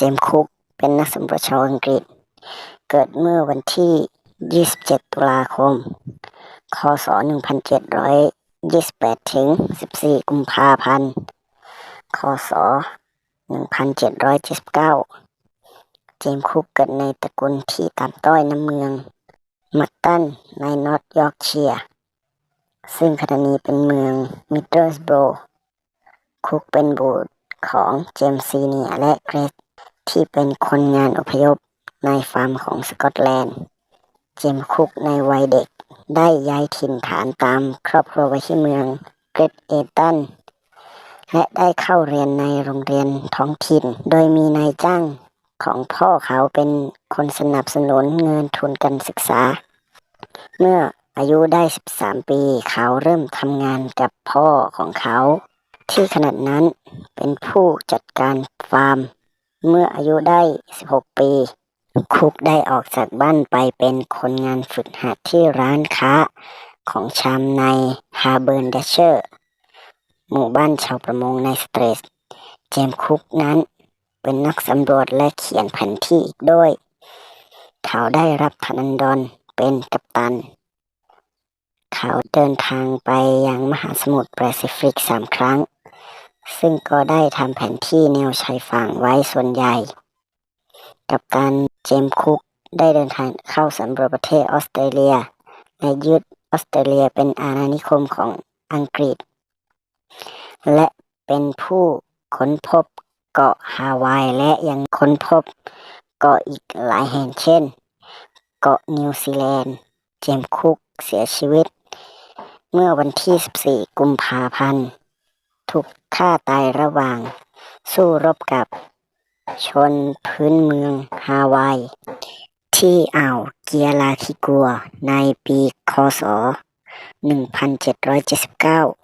จมส์คุกเป็นนักสำรวจชาวอังกฤษ เกิดเมื่อวันที่ 27 ตุลาคม คศ 1728 ถึง 14 กุมภาพันธ์ คศ 1779 เจมส์คุกเกิดในตระกูลที่ต่ำต้อยน้ำเมืองมัตตันในนอร์ทยอร์กเชียร์ ซึ่งขณะนี้เป็นเมืองมิดเดิลสโบรคุกเป็นบุตรของเจมส์ซีเนียร์และเกรซ ที่เป็นคนงานอพยพในฟาร์มของสกอตแลนด์ เจมคุกในวัยเด็กได้ย้ายถิ่นฐานตามครอบครัวไปที่เมืองเกรดเอตันและได้เข้าเรียนในโรงเรียนท้องถิ่น โดยมีนายจ้างของพ่อเขาเป็นคนสนับสนุนเงินทุนการศึกษา เมื่ออายุได้ 13 ปี เขาเริ่มทำงานกับพ่อของเขา ที่ขนาดนั้นเป็นผู้จัดการฟาร์ม เมื่ออายุได้ 16 ปี คุกได้ออกจากบ้านไปเป็นคนงานฝึกหัดที่ร้านค้าของชำในฮาเบิร์นเดเชอร์ หมู่บ้านชาวประมงในสเตรส เจมคุกนั้นเป็นนักสำรวจและเขียนแผนที่โดยเขาได้รับธนันดรเป็นกัปตัน เขาเดินทางไปยังมหาสมุทรแปซิฟิกสามครั้ง ซึ่งก็ได้ทำแผนที่แนวชายฝั่งไว้ส่วนใหญ่ กับการเจมคุกได้เดินทางเข้าสำรวจประเทศออสเตรเลีย และยึดออสเตรเลียเป็นอาณานิคมของอังกฤษ และเป็นผู้ค้นพบเกาะฮาวายและยังค้นพบเกาะอีกหลายแห่งเช่น เกาะนิวซีแลนด์ เจมคุกเสียชีวิต เมื่อวันที่ 14 กุมภาพันธ์ ถูกฆ่าตายระหว่าง สู้รบกับชนพื้นเมืองฮาวาย ที่อ่าวเกียราคิกัวในปีคศ 1779